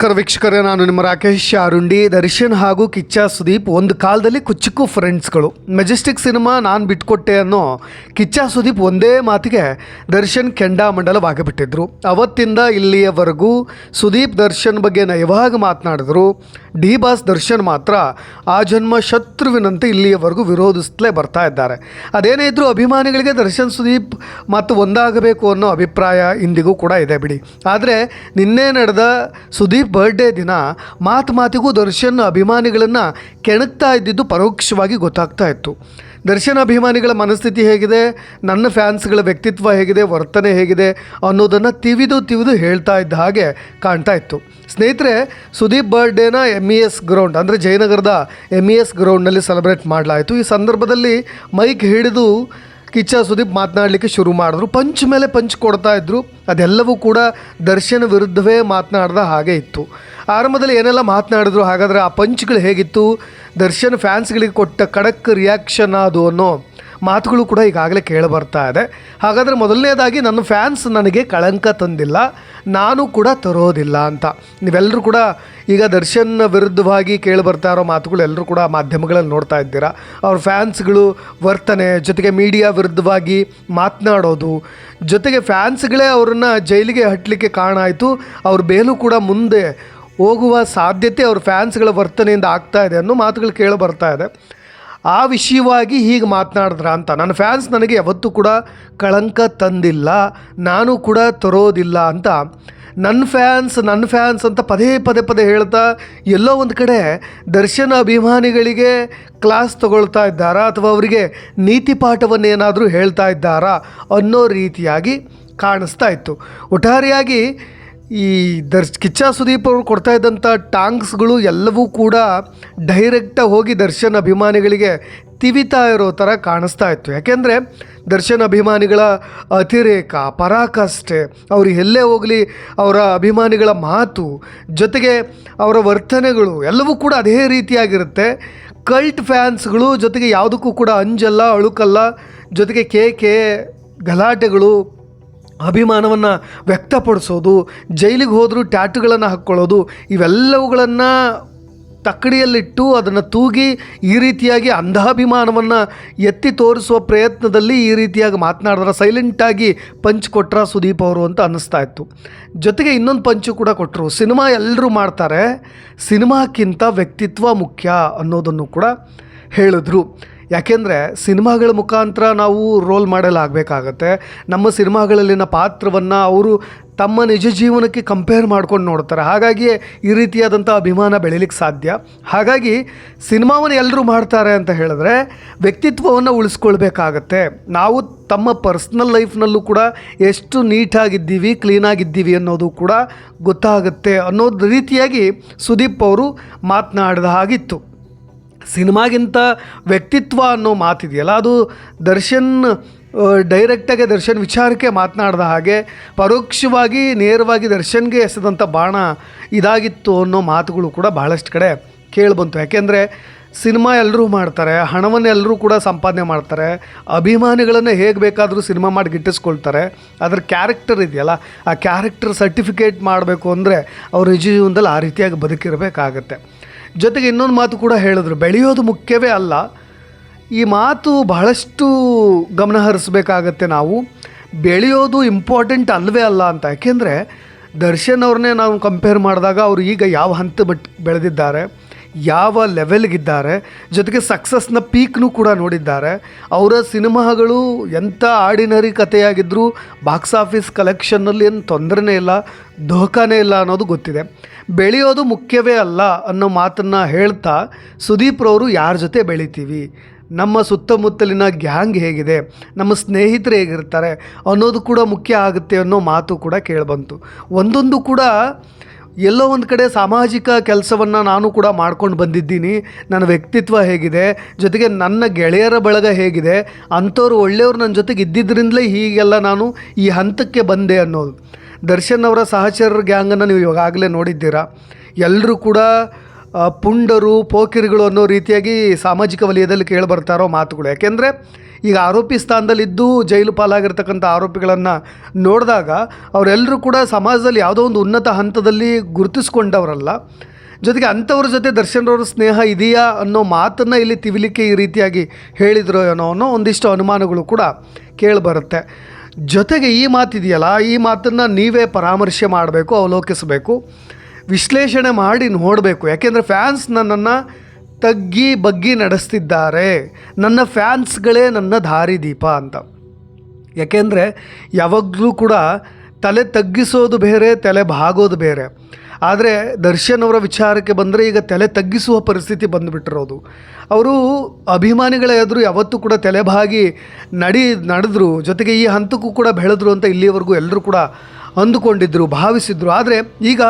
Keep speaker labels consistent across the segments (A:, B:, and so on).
A: ನಮಸ್ಕಾರ ವೀಕ್ಷಕರೇ, ನಾನು ನಿಮ್ಮ ರಾಕೇಶ್ ಅರುಂಡಿ. ದರ್ಶನ್ ಹಾಗೂ ಕಿಚ್ಚ ಸುದೀಪ್ ಒಂದು ಕಾಲದಲ್ಲಿ ಕುಚ್ಚಿಕ್ಕು ಫ್ರೆಂಡ್ಸ್ಗಳು ಮೆಜೆಸ್ಟಿಕ್ ಸಿನಿಮಾ ನಾನು ಬಿಟ್ಕೊಟ್ಟೆ ಅನ್ನೋ ಕಿಚ್ಚ ಸುದೀಪ್ ಒಂದೇ ಮಾತಿಗೆ ದರ್ಶನ್ ಕೆಂಡಾಮಂಡಲವಾಗಿಬಿಟ್ಟಿದ್ರು ಅವತ್ತಿಂದ ಇಲ್ಲಿಯವರೆಗೂ ಸುದೀಪ್ ದರ್ಶನ್ ಬಗ್ಗೆ ನಯವಾಗಿ ಮಾತನಾಡಿದ್ರು. ಡಿ ಬಾಸ್ ದರ್ಶನ್ ಮಾತ್ರ ಆ ಜನ್ಮ ಶತ್ರುವಿನಂತೆ ಇಲ್ಲಿಯವರೆಗೂ ವಿರೋಧಿಸ್ತಲೇ ಬರ್ತಾ ಇದ್ದಾರೆ. ಅದೇನೇ ಇದ್ದರೂ ಅಭಿಮಾನಿಗಳಿಗೆ ದರ್ಶನ್ ಸುದೀಪ್ ಮತ್ತು ಒಂದಾಗಬೇಕು ಅನ್ನೋ ಅಭಿಪ್ರಾಯ ಇಂದಿಗೂ ಕೂಡ ಇದೆ ಬಿಡಿ. ಆದರೆ ನಿನ್ನೆ ನಡೆದ ಸುದೀಪ್ ಬರ್ಡೇ ದಿನ ಮಾತು ಮಾತಿಗೂ ದರ್ಶನ್ ಅಭಿಮಾನಿಗಳನ್ನು ಕೆಣಕ್ತಾ ಇದ್ದಿದ್ದು ಪರೋಕ್ಷವಾಗಿ ಗೊತ್ತಾಗ್ತಾ ಇತ್ತು. ದರ್ಶನ್ ಅಭಿಮಾನಿಗಳ ಮನಸ್ಥಿತಿ ಹೇಗಿದೆ? ನನ್ನ ಫ್ಯಾನ್ಸ್ಗಳ ವ್ಯಕ್ತಿತ್ವ ಹೇಗಿದೆ? ವರ್ತನೆ ಹೇಗಿದೆ? ಅನ್ನೋದನ್ನು ತಿವಿದು ತಿವಿದು ಹೇಳ್ತಾ ಇದ್ದ ಹಾಗೆ ಕಾಣ್ತಾ ಇತ್ತು. ಸ್ನೇಹಿತರೆ, ಸುದೀಪ್ ಬರ್ಡೇನ ಎಂ ಇ ಎಸ್ ಗ್ರೌಂಡ್ ಅಂದರೆ ಜಯನಗರದ ಎಂ ಇ ಎಸ್ ಗ್ರೌಂಡ್ನಲ್ಲಿ ಸೆಲೆಬ್ರೇಟ್ ಮಾಡಲಾಯಿತು. ಈ ಸಂದರ್ಭದಲ್ಲಿ ಮೈಕ್ ಹಿಡಿದು ಕಿಚ್ಚ ಸುದೀಪ್ ಮಾತನಾಡಲಿಕ್ಕೆ ಶುರು ಮಾಡಿದ್ರು. ಪಂಚ್ ಮೇಲೆ ಪಂಚ್ ಕೊಡ್ತಾ ಇದ್ರು. ಅದೆಲ್ಲವೂ ಕೂಡ ದರ್ಶನ್ ವಿರುದ್ಧವೇ ಮಾತನಾಡ್ದ ಹಾಗೆ ಇತ್ತು. ಆರಂಭದಲ್ಲಿ ಏನೆಲ್ಲ ಮಾತನಾಡಿದ್ರು? ಹಾಗಾದರೆ ಆ ಪಂಚ್ಗಳು ಹೇಗಿತ್ತು? ದರ್ಶನ್ ಫ್ಯಾನ್ಸ್ಗಳಿಗೆ ಕೊಟ್ಟ ಖಡಕ್ ರಿಯಾಕ್ಷನ್ ಅದು ಅನ್ನೋ ಮಾತುಗಳು ಕೂಡ ಈಗಾಗಲೇ ಕೇಳಿಬರ್ತಾ ಇದೆ. ಹಾಗಾದರೆ ಮೊದಲನೇದಾಗಿ ನನ್ನ ಫ್ಯಾನ್ಸ್ ನನಗೆ ಕಳಂಕ ತಂದಿಲ್ಲ. ನಾನು ಕೂಡ ತರೋದಿಲ್ಲ ಅಂತ. ನೀವೆಲ್ಲರೂ ಕೂಡ ಈಗ ದರ್ಶನ್ ವಿರುದ್ಧವಾಗಿ ಕೇಳಿಬರ್ತಾ ಇರೋ ಮಾತುಗಳು ಎಲ್ಲರೂ ಕೂಡ ಮಾಧ್ಯಮಗಳಲ್ಲಿ ನೋಡ್ತಾ ಇದ್ದೀರಾ. ಅವ್ರ ಫ್ಯಾನ್ಸ್ಗಳು ವರ್ತನೆ, ಜೊತೆಗೆ ಮೀಡಿಯಾ ವಿರುದ್ಧವಾಗಿ ಮಾತನಾಡೋದು, ಜೊತೆಗೆ ಫ್ಯಾನ್ಸ್ಗಳೇ ಅವರನ್ನು ಜೈಲಿಗೆ ಹಟ್ಟಲಿಕ್ಕೆ ಕಾರಣ ಆಯಿತು. ಅವ್ರ ಬೇಲು ಕೂಡ ಮುಂದೆ ಹೋಗುವ ಸಾಧ್ಯತೆ ಅವ್ರ ಫ್ಯಾನ್ಸ್ಗಳ ವರ್ತನೆಯಿಂದ ಆಗ್ತಾ ಇದೆ ಅನ್ನೋ ಮಾತುಗಳು ಕೇಳಿ ಬರ್ತಾ ಇದೆ. ಆ ವಿಷಯವಾಗಿ ಹೀಗೆ ಮಾತನಾಡಿದ್ರ ಅಂತ. ನನ್ನ ಫ್ಯಾನ್ಸ್ ನನಗೆ ಯಾವತ್ತೂ ಕೂಡ ಕಳಂಕ ತಂದಿಲ್ಲ, ನಾನು ಕೂಡ ತರೋದಿಲ್ಲ ಅಂತ. ನನ್ನ ಫ್ಯಾನ್ಸ್ ನನ್ನ ಫ್ಯಾನ್ಸ್ ಅಂತ ಪದೇ ಪದೇ ಪದೇ ಹೇಳ್ತಾ ಎಲ್ಲೋ ಒಂದು ಕಡೆ ದರ್ಶನ ಅಭಿಮಾನಿಗಳಿಗೆ ಕ್ಲಾಸ್ ತಗೊಳ್ತಾ ಇದ್ದಾರಾ ಅಥವಾ ಅವರಿಗೆ ನೀತಿ ಪಾಠವನ್ನೇನಾದರೂ ಹೇಳ್ತಾ ಇದ್ದಾರಾ ಅನ್ನೋ ರೀತಿಯಾಗಿ ಕಾಣಿಸ್ತಾ ಇತ್ತು. ಒಟ್ಟಾರೆಯಾಗಿ ಈ ದರ್ಶ್ ಕಿಚ್ಚ ಸುದೀಪ್ ಅವರು ಕೊಡ್ತಾ ಇದ್ದಂಥ ಟಾಂಗ್ಸ್ಗಳು ಎಲ್ಲವೂ ಕೂಡ ಡೈರೆಕ್ಟಾಗಿ ಹೋಗಿ ದರ್ಶನ್ ಅಭಿಮಾನಿಗಳಿಗೆ ತಿವಿತಾ ಇರೋ ಥರ ಕಾಣಿಸ್ತಾ ಇತ್ತು. ಯಾಕೆಂದರೆ ದರ್ಶನ್ ಅಭಿಮಾನಿಗಳ ಅತಿರೇಕ, ಪರಾಕಾಷ್ಠೆ, ಅವರು ಎಲ್ಲೇ ಹೋಗಲಿ ಅವರ ಅಭಿಮಾನಿಗಳ ಮಾತು, ಜೊತೆಗೆ ಅವರ ವರ್ತನೆಗಳು ಎಲ್ಲವೂ ಕೂಡ ಅದೇ ರೀತಿಯಾಗಿರುತ್ತೆ. ಕಲ್ಟ್ ಫ್ಯಾನ್ಸ್ಗಳು ಜೊತೆಗೆ ಯಾವುದಕ್ಕೂ ಕೂಡ ಅಂಜಲ್ಲ, ಅಳುಕಲ್ಲ, ಜೊತೆಗೆ ಕೇಕೆ ಗಲಾಟೆಗಳು ಅಭಿಮಾನವನ್ನು ವ್ಯಕ್ತಪಡಿಸೋದು, ಜೈಲಿಗೆ ಹೋದರೂ ಟ್ಯಾಟುಗಳನ್ನು ಹಾಕ್ಕೊಳ್ಳೋದು, ಇವೆಲ್ಲವುಗಳನ್ನು ತಕ್ಕಡಿಯಲ್ಲಿಟ್ಟು ಅದನ್ನು ತೂಗಿ ಈ ರೀತಿಯಾಗಿ ಅಂಧಾಭಿಮಾನವನ್ನು ಎತ್ತಿ ತೋರಿಸುವ ಪ್ರಯತ್ನದಲ್ಲಿ ಈ ರೀತಿಯಾಗಿ ಮಾತನಾಡಿದ್ರೆ ಸೈಲೆಂಟಾಗಿ ಪಂಚ್ ಕೊಟ್ರ ಸುದೀಪ್ ಅವರು ಅಂತ ಅನ್ನಿಸ್ತಾ ಇತ್ತು. ಜೊತೆಗೆ ಇನ್ನೊಂದು ಪಂಚು ಕೂಡ ಕೊಟ್ಟರು ಸಿನಿಮಾ ಎಲ್ಲರೂ ಮಾಡ್ತಾರೆ. ಸಿನಿಮಾಕ್ಕಿಂತ ವ್ಯಕ್ತಿತ್ವ ಮುಖ್ಯ ಅನ್ನೋದನ್ನು ಕೂಡ ಹೇಳಿದ್ರು. ಯಾಕೆಂದರೆ ಸಿನಿಮಾಗಳ ಮುಖಾಂತರ ನಾವು ರೋಲ್ ಮಾಡೆಲ್ ಆಗಬೇಕಾಗತ್ತೆ. ನಮ್ಮ ಸಿನಿಮಾಗಳಲ್ಲಿನ ಪಾತ್ರವನ್ನು ಅವರು ತಮ್ಮ ನಿಜ ಜೀವನಕ್ಕೆ ಕಂಪೇರ್ ಮಾಡ್ಕೊಂಡು ನೋಡ್ತಾರೆ. ಹಾಗಾಗಿಯೇ ಈ ರೀತಿಯಾದಂಥ ಅಭಿಮಾನ ಬೆಳೀಲಿಕ್ಕೆ ಸಾಧ್ಯ. ಹಾಗಾಗಿ ಸಿನಿಮಾವನ್ನು ಎಲ್ಲರೂ ಮಾಡ್ತಾರೆ ಅಂತ ಹೇಳಿದ್ರೆ ವ್ಯಕ್ತಿತ್ವವನ್ನು ಉಳಿಸ್ಕೊಳ್ಬೇಕಾಗತ್ತೆ. ನಾವು ತಮ್ಮ ಪರ್ಸ್ನಲ್ ಲೈಫ್ನಲ್ಲೂ ಕೂಡ ಎಷ್ಟು ನೀಟಾಗಿದ್ದೀವಿ ಕ್ಲೀನಾಗಿದ್ದೀವಿ ಅನ್ನೋದು ಕೂಡ ಗೊತ್ತಾಗುತ್ತೆ ಅನ್ನೋದು ರೀತಿಯಾಗಿ ಸುದೀಪ್ ಅವರು ಮಾತನಾಡಿದ ಹಾಗಿತ್ತು. ಸಿನಿಮಾಗಿಂತ ವ್ಯಕ್ತಿತ್ವ ಅನ್ನೋ ಮಾತಿದೆಯಲ್ಲ, ಅದು ದರ್ಶನ್ ಡೈರೆಕ್ಟಾಗಿ ದರ್ಶನ್ ವಿಚಾರಕ್ಕೆ ಮಾತನಾಡಿದ ಹಾಗೆ ಪರೋಕ್ಷವಾಗಿ, ನೇರವಾಗಿ ದರ್ಶನ್ಗೆ ಎಸೆದಂಥ ಬಾಣ ಇದಾಗಿತ್ತು ಅನ್ನೋ ಮಾತುಗಳು ಕೂಡ ಭಾಳಷ್ಟು ಕಡೆ ಕೇಳಿಬಂತು. ಯಾಕೆಂದರೆ ಸಿನಿಮಾ ಎಲ್ಲರೂ ಮಾಡ್ತಾರೆ, ಹಣವನ್ನು ಎಲ್ಲರೂ ಕೂಡ ಸಂಪಾದನೆ ಮಾಡ್ತಾರೆ, ಅಭಿಮಾನಿಗಳನ್ನು ಹೇಗೆ ಬೇಕಾದರೂ ಸಿನಿಮಾ ಮಾಡಿ ಗಿಟ್ಟಿಸ್ಕೊಳ್ತಾರೆ. ಅದ್ರ ಕ್ಯಾರೆಕ್ಟರ್ ಇದೆಯಲ್ಲ, ಆ ಕ್ಯಾರೆಕ್ಟರ್ ಸರ್ಟಿಫಿಕೇಟ್ ಮಾಡಬೇಕು ಅಂದರೆ ಅವ್ರ ನಿಜ ಜೀವನದಲ್ಲಿ ಆ ರೀತಿಯಾಗಿ ಬದುಕಿರಬೇಕಾಗತ್ತೆ. ಜೊತೆಗೆ ಇನ್ನೊಂದು ಮಾತು ಕೂಡ ಹೇಳಿದ್ರು, ಬೆಳೆಯೋದು ಮುಖ್ಯವೇ ಅಲ್ಲ, ಈ ಮಾತು ಬಹಳಷ್ಟು ಗಮನ ಹರಿಸ್ಬೇಕಾಗತ್ತೆ ನಾವು. ಬೆಳೆಯೋದು ಇಂಪಾರ್ಟೆಂಟ್ ಅಲ್ಲವೇ ಅಲ್ಲ ಅಂತ, ಯಾಕೆಂದರೆ ದರ್ಶನ್ ಅವ್ರನ್ನೇ ನಾವು ಕಂಪೇರ್ ಮಾಡಿದಾಗ ಅವರು ಈಗ ಯಾವ ಹಂತ ಬಟ್, ಬೆಳೆದಿದ್ದಾರೆ. ಯಾವ ಲೆವೆಲ್ಗಿದ್ದಾರೆ ಜೊತೆಗೆ ಸಕ್ಸಸ್ನ ಪೀಕ್ನು ಕೂಡ ನೋಡಿದ್ದಾರೆ. ಅವರ ಸಿನಿಮಾಗಳು ಎಂಥ ಆರ್ಡಿನರಿ ಕಥೆಯಾಗಿದ್ದರೂ ಬಾಕ್ಸ್ ಆಫೀಸ್ ಕಲೆಕ್ಷನ್ನಲ್ಲಿ ಏನು ತೊಂದರೆನೇ ಇಲ್ಲ ದೋಖಾನೇ ಇಲ್ಲ ಅನ್ನೋದು ಗೊತ್ತಿದೆ. ಬೆಳೆಯೋದು ಮುಖ್ಯವೇ ಅಲ್ಲ ಅನ್ನೋ ಮಾತನ್ನು ಹೇಳ್ತಾ ಸುದೀಪ್ ರವರು ಯಾರ ಜೊತೆ ಬೆಳಿತೀವಿ? ನಮ್ಮ ಸುತ್ತಮುತ್ತಲಿನ ಗ್ಯಾಂಗ್ ಹೇಗಿದೆ? ನಮ್ಮ ಸ್ನೇಹಿತರು ಹೇಗಿರ್ತಾರೆ? ಅನ್ನೋದು ಕೂಡ ಮುಖ್ಯ ಆಗುತ್ತೆ ಅನ್ನೋ ಮಾತು ಕೂಡ ಕೇಳಿಬಂತು. ಒಂದೊಂದು ಕೂಡ ಎಲ್ಲೋ ಒಂದು ಕಡೆ ಸಾಮಾಜಿಕ ಕೆಲಸವನ್ನು ನಾನು ಕೂಡ ಮಾಡ್ಕೊಂಡು ಬಂದಿದ್ದೀನಿ. ನನ್ನ ವ್ಯಕ್ತಿತ್ವ ಹೇಗಿದೆ, ಜೊತೆಗೆ ನನ್ನ ಗೆಳೆಯರ ಬಳಗ ಹೇಗಿದೆ, ಅಂಥವ್ರು ಒಳ್ಳೆಯವ್ರು ನನ್ನ ಜೊತೆಗೆ ಇದ್ದಿದ್ದರಿಂದಲೇ ಹೀಗೆಲ್ಲ ನಾನು ಈ ಹಂತಕ್ಕೆ ಬಂದೆ ಅನ್ನೋದು. ದರ್ಶನ್ ಅವರ ಸಹಚರರ ಗ್ಯಾಂಗನ್ನು ನೀವು ಇವಾಗಲೇ ನೋಡಿದ್ದೀರಾ. ಎಲ್ಲರೂ ಕೂಡ ಪುಂಡರು, ಪೋಕಿರಿಗಳು ಅನ್ನೋ ರೀತಿಯಾಗಿ ಸಾಮಾಜಿಕ ವಲಯದಲ್ಲಿ ಕೇಳಿಬರ್ತಾರೋ ಮಾತುಗಳು. ಯಾಕೆಂದರೆ ಈಗ ಆರೋಪಿ ಸ್ಥಾನದಲ್ಲಿದ್ದು ಜೈಲು ಪಾಲಾಗಿರ್ತಕ್ಕಂಥ ಆರೋಪಿಗಳನ್ನು ನೋಡಿದಾಗ ಅವರೆಲ್ಲರೂ ಕೂಡ ಸಮಾಜದಲ್ಲಿ ಯಾವುದೋ ಒಂದು ಉನ್ನತ ಹಂತದಲ್ಲಿ ಗುರುತಿಸ್ಕೊಂಡವರಲ್ಲ. ಜೊತೆಗೆ ಅಂಥವ್ರ ಜೊತೆ ದರ್ಶನ್ರವ್ರ ಸ್ನೇಹ ಇದೆಯಾ ಅನ್ನೋ ಮಾತನ್ನು ಇಲ್ಲಿ ತಿವಿಲಿಕ್ಕೆ ಈ ರೀತಿಯಾಗಿ ಹೇಳಿದ್ರು ಏನೋ ಅನ್ನೋ ಒಂದಿಷ್ಟು ಅನುಮಾನಗಳು ಕೂಡ ಕೇಳಿಬರುತ್ತೆ. ಜೊತೆಗೆ ಈ ಮಾತಿದೆಯಲ್ಲ, ಈ ಮಾತನ್ನು ನೀವೇ ಪರಾಮರ್ಶೆ ಮಾಡಬೇಕು, ಅವಲೋಕಿಸಬೇಕು. ವಿಶ್ಲೇಷಣೆ ಮಾಡಿ ನೋಡಬೇಕು. ಯಾಕೆಂದರೆ ಫ್ಯಾನ್ಸ್ ನನ್ನನ್ನು ತಗ್ಗಿ ಬಗ್ಗಿ ನಡೆಸ್ತಿದ್ದಾರೆ. ನನ್ನ ಫ್ಯಾನ್ಸ್ಗಳೇ ನನ್ನ ದಾರಿದೀಪ ಅಂತ. ಯಾಕೆಂದರೆ ಯಾವಾಗಲೂ ಕೂಡ ತಲೆ ತಗ್ಗಿಸೋದು ಬೇರೆ, ತಲೆ ಬಾಗೋದು ಬೇರೆ. ಆದರೆ ದರ್ಶನ್ ಅವರ ವಿಚಾರಕ್ಕೆ ಬಂದರೆ ಈಗ ತಲೆ ತಗ್ಗಿಸುವ ಪರಿಸ್ಥಿತಿ ಬಂದುಬಿಟ್ಟಿರೋದು. ಅವರು ಅಭಿಮಾನಿಗಳ ಎದುರು ಯಾವತ್ತೂ ಕೂಡ ತಲೆಬಾಗಿ ನಡಿ, ನಡೆದ್ರು. ಜೊತೆಗೆ ಈ ಹಂತಕ್ಕೂ ಕೂಡ ಬೆಳೆದ್ರು ಅಂತ ಇಲ್ಲಿಯವರೆಗೂ ಎಲ್ಲರೂ ಕೂಡ ಅಂದುಕೊಂಡಿದ್ದರು ಭಾವಿಸಿದ್ರು. ಆದರೆ ಈಗ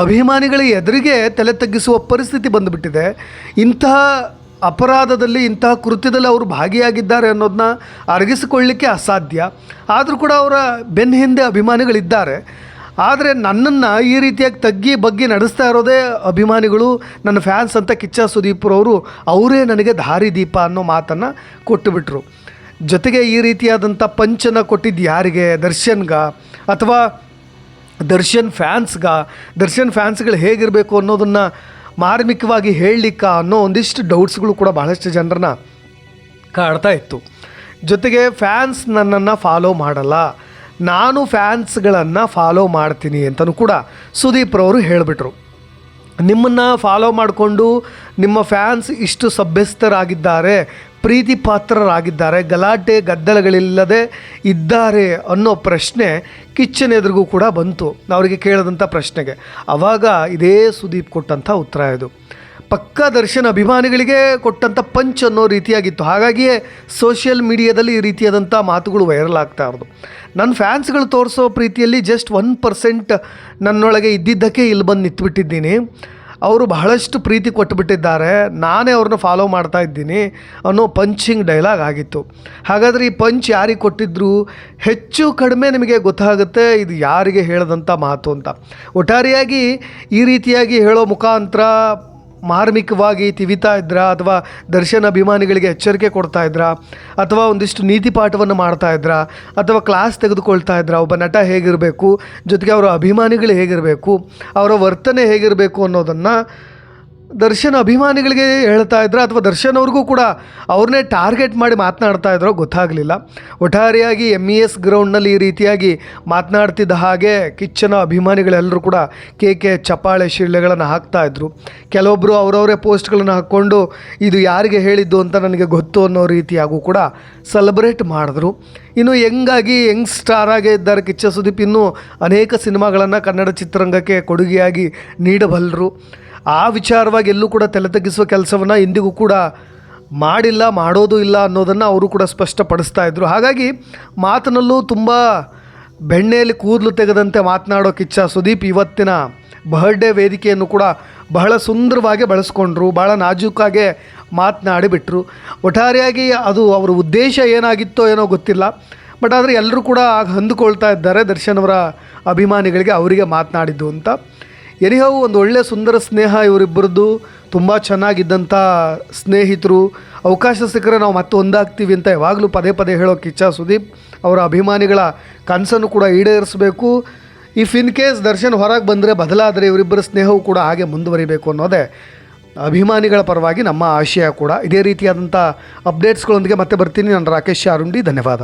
A: ಅಭಿಮಾನಿಗಳ ಎದುರಿಗೆ ತಲೆ ತಗ್ಗಿಸುವ ಪರಿಸ್ಥಿತಿ ಬಂದುಬಿಟ್ಟಿದೆ. ಇಂತಹ ಅಪರಾಧದಲ್ಲಿ, ಇಂತಹ ಕೃತ್ಯದಲ್ಲಿ ಅವರು ಭಾಗಿಯಾಗಿದ್ದಾರೆ ಅನ್ನೋದನ್ನ ಅರಗಿಸಿಕೊಳ್ಳಿಕ್ಕೆ ಅಸಾಧ್ಯ. ಆದರೂ ಕೂಡ ಅವರ ಬೆನ್ನ ಹಿಂದೆ ಅಭಿಮಾನಿಗಳಿದ್ದಾರೆ. ಆದರೆ ನನ್ನನ್ನು ಈ ರೀತಿಯಾಗಿ ತಗ್ಗಿ ಬಗ್ಗಿ ನಡೆಸ್ತಾ ಇರೋದೇ ಅಭಿಮಾನಿಗಳು, ನನ್ನ ಫ್ಯಾನ್ಸ್ ಅಂತ ಕಿಚ್ಚ ಸುದೀಪ್ರವರು ಅವರೇ ನನಗೆ ದಾರಿದೀಪ ಅನ್ನೋ ಮಾತನ್ನು ಕೊಟ್ಟುಬಿಟ್ರು. ಜೊತೆಗೆ ಈ ರೀತಿಯಾದಂಥ ಪಂಚನ ಕೊಟ್ಟಿದ್ದು ಯಾರಿಗೆ? ದರ್ಶನ್ಗ. ಅಥವಾ ದರ್ಶನ್ ಫ್ಯಾನ್ಸ್ಗ, ದರ್ಶನ್ ಫ್ಯಾನ್ಸ್ಗಳು ಹೇಗಿರಬೇಕು ಅನ್ನೋದನ್ನು ಮಾರ್ಮಿಕವಾಗಿ ಹೇಳಲಿಕ್ಕ ಅನ್ನೋ ಒಂದಿಷ್ಟು ಡೌಟ್ಸ್ಗಳು ಕೂಡ ಭಾಳಷ್ಟು ಜನರನ್ನ ಕಾಡ್ತಾ ಇತ್ತು. ಜೊತೆಗೆ ಫ್ಯಾನ್ಸ್ ನನ್ನನ್ನು ಫಾಲೋ ಮಾಡಲ್ಲ. ನಾನು ಫ್ಯಾನ್ಸ್ಗಳನ್ನು ಫಾಲೋ ಮಾಡ್ತೀನಿ ಅಂತಲೂ ಕೂಡ ಸುದೀಪ್ ರವರು ಹೇಳಿಬಿಟ್ರು. ನಿಮ್ಮನ್ನು ಫಾಲೋ ಮಾಡಿಕೊಂಡು ನಿಮ್ಮ ಫ್ಯಾನ್ಸ್ ಇಷ್ಟು ಸಭ್ಯಸ್ಥರಾಗಿದ್ದಾರೆ ಪ್ರೀತಿ ಪಾತ್ರರಾಗಿದ್ದಾರೆ ಗಲಾಟೆ ಗದ್ದಲಗಳಿಲ್ಲದೆ ಇದ್ದಾರೆ ಅನ್ನೋ ಪ್ರಶ್ನೆ ಕಿಚ್ಚನ್ ಎದುರಿಗೂ ಕೂಡ ಬಂತು. ಅವರಿಗೆ ಕೇಳಿದಂಥ ಪ್ರಶ್ನೆಗೆ. ಆವಾಗ ಇದೇ ಸುದೀಪ್ ಕೊಟ್ಟಂಥ ಉತ್ತರ ಇದು. ಪಕ್ಕ ದರ್ಶನ್ ಅಭಿಮಾನಿಗಳಿಗೆ ಕೊಟ್ಟಂಥ ಪಂಚ್ ಅನ್ನೋ ರೀತಿಯಾಗಿತ್ತು. ಹಾಗಾಗಿಯೇ ಸೋಷಿಯಲ್ ಮೀಡಿಯಾದಲ್ಲಿ ಈ ರೀತಿಯಾದಂಥ ಮಾತುಗಳು ವೈರಲ್ ಆಗ್ತಾ ಇರೋದು. ನನ್ನ ಫ್ಯಾನ್ಸ್ಗಳು ತೋರಿಸೋ ಪ್ರೀತಿಯಲ್ಲಿ ಜಸ್ಟ್ ಒನ್ ಪರ್ಸೆಂಟ್ ನನ್ನೊಳಗೆ ಇದ್ದಿದ್ದಕ್ಕೆ ಇಲ್ಲಿ ಬಂದು ನಿಂತುಬಿಟ್ಟಿದ್ದೀನಿ. ಅವರು ಬಹಳಷ್ಟು ಪ್ರೀತಿ ಕೊಟ್ಟುಬಿಟ್ಟಿದ್ದಾರೆ ನಾನೇ ಅವ್ರನ್ನ ಫಾಲೋ ಮಾಡ್ತಾ ಇದ್ದೀನಿ ಅನ್ನೋ ಪಂಚಿಂಗ್ ಡೈಲಾಗ್ ಆಗಿತ್ತು. ಹಾಗಾದರೆ ಈ ಪಂಚ್ ಯಾರಿಗೆ ಕೊಟ್ಟಿದ್ರು? ಹೆಚ್ಚು ಕಡಿಮೆ ನಿಮಗೆ ಗೊತ್ತಾಗುತ್ತೆ ಇದು ಯಾರಿಗೆ ಹೇಳಿದಂಥ ಮಾತು ಅಂತ. ಒಟ್ಟಾರೆಯಾಗಿ ಈ ರೀತಿಯಾಗಿ ಹೇಳೋ ಮುಖಾಂತರ ಮಾರ್ಮಿಕವಾಗಿ ತಿವಿತಾ ಇದ್ರಾ ಅಥವಾ ದರ್ಶನ್ ಅಭಿಮಾನಿಗಳಿಗೆ ಎಚ್ಚರಿಕೆ ಕೊಡ್ತಾ ಇದ್ರಾ? ಅಥವಾ ಒಂದಿಷ್ಟು ನೀತಿ ಪಾಠವನ್ನು ಮಾಡ್ತಾ ಇದ್ರಾ? ಅಥವಾ ಕ್ಲಾಸ್ ತೆಗೆದುಕೊಳ್ತಾ ಇದ್ರಾ? ಒಬ್ಬ ನಟ ಹೇಗಿರಬೇಕು? ಜೊತೆಗೆ ಅವರ ಅಭಿಮಾನಿಗಳು ಹೇಗಿರಬೇಕು? ಅವರ ವರ್ತನೆ ಹೇಗಿರಬೇಕು ಅನ್ನೋದನ್ನು ದರ್ಶನ್ ಅಭಿಮಾನಿಗಳಿಗೆ ಹೇಳ್ತಾ ಇದ್ರು ಅಥವಾ ದರ್ಶನ್ ಅವ್ರಿಗೂ ಕೂಡ ಅವ್ರನ್ನೇ ಟಾರ್ಗೆಟ್ ಮಾಡಿ ಮಾತನಾಡ್ತಾ ಇದ್ರೋ ಗೊತ್ತಾಗಲಿಲ್ಲ. ಒಟ್ಟಾರೆಯಾಗಿ ಎಂ ಇ ಎಸ್ ಗ್ರೌಂಡ್ನಲ್ಲಿ ಈ ರೀತಿಯಾಗಿ ಮಾತನಾಡ್ತಿದ್ದ ಹಾಗೆ ಕಿಚ್ಚನ ಅಭಿಮಾನಿಗಳೆಲ್ಲರೂ ಕೂಡ ಕೇಕೆ ಚಪ್ಪಾಳೆ ಶಿಳ್ಳೆಗಳನ್ನು ಹಾಕ್ತಾ ಇದ್ರು. ಕೆಲವೊಬ್ಬರು ಅವರವರೇ ಪೋಸ್ಟ್ಗಳನ್ನು ಹಾಕ್ಕೊಂಡು ಇದು ಯಾರಿಗೆ ಹೇಳಿದ್ದು ಅಂತ ನನಗೆ ಗೊತ್ತು ಅನ್ನೋ ರೀತಿಯಾಗೂ ಕೂಡ ಸೆಲೆಬ್ರೇಟ್ ಮಾಡಿದ್ರು. ಇನ್ನು ಹೆಂಗಾಗಿ ಯಂಗ್ ಸ್ಟಾರ್ ಆಗೇ ಇದ್ದಾರೆ ಕಿಚ್ಚ ಸುದೀಪ್. ಇನ್ನೂ ಅನೇಕ ಸಿನಿಮಾಗಳನ್ನು ಕನ್ನಡ ಚಿತ್ರರಂಗಕ್ಕೆ ಕೊಡುಗೆಯಾಗಿ ನೀಡಬಲ್ಲರು. ಆ ವಿಚಾರವಾಗಿ ಎಲ್ಲೂ ಕೂಡ ತಲೆ ತಗ್ಗಿಸುವ ಕೆಲಸವನ್ನು ಇಂದಿಗೂ ಕೂಡ ಮಾಡಿಲ್ಲ, ಮಾಡೋದು ಇಲ್ಲ ಅನ್ನೋದನ್ನು ಅವರು ಕೂಡ ಸ್ಪಷ್ಟಪಡಿಸ್ತಾ ಇದ್ದರು ಹಾಗಾಗಿ ಮಾತಿನಲ್ಲೂ ತುಂಬ ಬೆಣ್ಣೆಯಲ್ಲಿ ಕೂದಲು ತೆಗೆದಂತೆ ಮಾತನಾಡೋ ಕಿಚ್ಚ ಸುದೀಪ್ ಇವತ್ತಿನ ಬರ್ಡೇ ವೇದಿಕೆಯನ್ನು ಕೂಡ ಬಹಳ ಸುಂದರವಾಗಿ ಬಳಸ್ಕೊಂಡ್ರು ಭಾಳ ನಾಜೂಕಾಗೆ ಮಾತನಾಡಿಬಿಟ್ರು ಒಟ್ಟಾರೆಯಾಗಿ ಅದು ಅವರ ಉದ್ದೇಶ ಏನಾಗಿತ್ತೋ ಏನೋ ಗೊತ್ತಿಲ್ಲ. ಬಟ್ ಆದರೆ ಎಲ್ಲರೂ ಕೂಡ ಹೊಂದಿಕೊಳ್ತಾ ಇದ್ದಾರೆ ದರ್ಶನ್ ಅವರ ಅಭಿಮಾನಿಗಳಿಗೆ, ಅವರಿಗೆ ಮಾತನಾಡಿದ್ದು ಅಂತ. ಎನಿಹವು ಒಂದು ಒಳ್ಳೆಯ ಸುಂದರ ಸ್ನೇಹ ಇವರಿಬ್ಬರದ್ದು. ತುಂಬ ಚೆನ್ನಾಗಿದ್ದಂಥ ಸ್ನೇಹಿತರು. ಅವಕಾಶ ಸಿಕ್ಕರೆ ನಾವು ಮತ್ತೆ ಒಂದಾಗ್ತೀವಿ ಅಂತ ಯಾವಾಗಲೂ ಪದೇ ಪದೇ ಹೇಳೋ ಕಿಚ್ಚ ಸುದೀಪ್. ಅವರ ಅಭಿಮಾನಿಗಳ ಕನಸನ್ನು ಕೂಡ ಈಡೇರಿಸಬೇಕು. ಇಫ್ ಇನ್ ಕೇಸ್ ದರ್ಶನ್ ಹೊರಗೆ ಬಂದರೆ ಬದಲಾದರೆ ಇವರಿಬ್ಬರ ಸ್ನೇಹವು ಕೂಡ ಹಾಗೆ ಮುಂದುವರಿಬೇಕು ಅನ್ನೋದೇ ಅಭಿಮಾನಿಗಳ ಪರವಾಗಿ ನಮ್ಮ ಆಶಯ ಕೂಡ. ಇದೇ ರೀತಿಯಾದಂಥ ಅಪ್ಡೇಟ್ಸ್ಗಳೊಂದಿಗೆ ಮತ್ತೆ ಬರ್ತೀನಿ. ನಾನು ರಾಕೇಶ್ ಶಾರುಂಡಿ ಧನ್ಯವಾದ.